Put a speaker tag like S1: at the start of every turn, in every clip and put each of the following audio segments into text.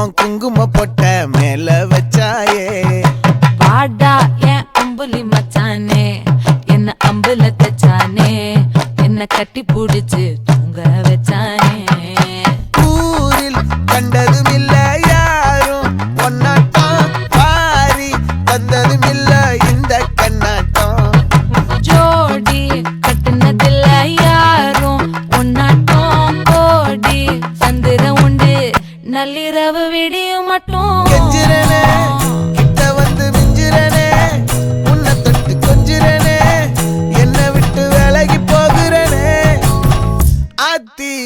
S1: உன் குங்கும பொட்ட மேல வச்சாயே.
S2: பாடா என் அம்புலி மச்சானே என்ன அம்புல தச்சானே என்ன கட்டி பிடிச்சு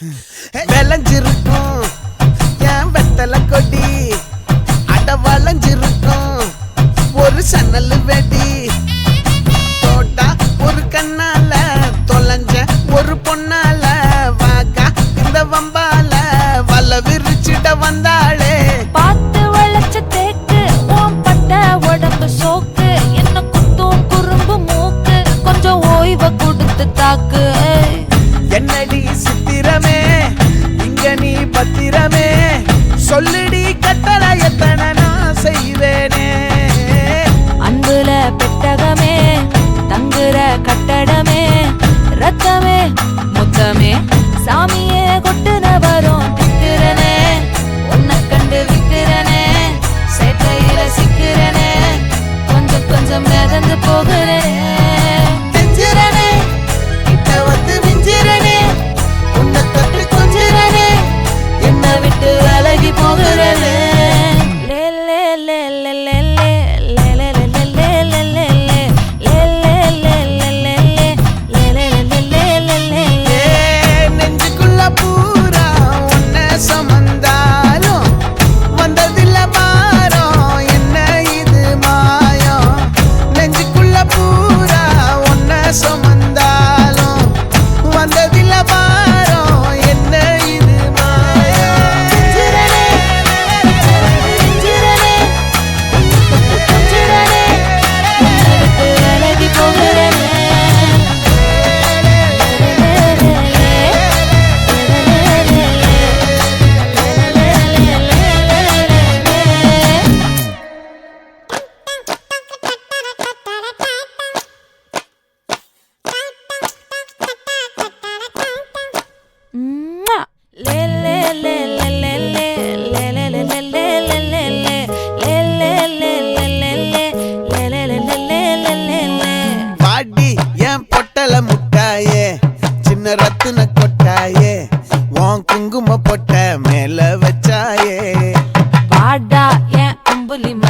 S2: விளைஞ்சிருக்கும். என் வெத்தலை கொடி. அட வளைஞ்சிருக்கும். ஒரு சன்னல் வெடி. தோட்டா ஒரு கண்ணால தொலைஞ்ச ஒரு பொண்ணால. வாக்கா இந்த வம்பால வல விரிச்சிட வந்தா. சொல்லிடி கட்டளை எத்தனை நான் செய்வேனே.
S1: அன்புல பெட்டகமே தங்குற கட்டடமே ரத்தமே முத்தமே சாமியே கொட்டுன வரும் திக்கிறனே உன்னை கண்டு விக்கிறனே சேட்டையில சிக்கிறனே கொஞ்சம் கொஞ்சம் மிதந்து போகிறேன்.
S2: ரத்தின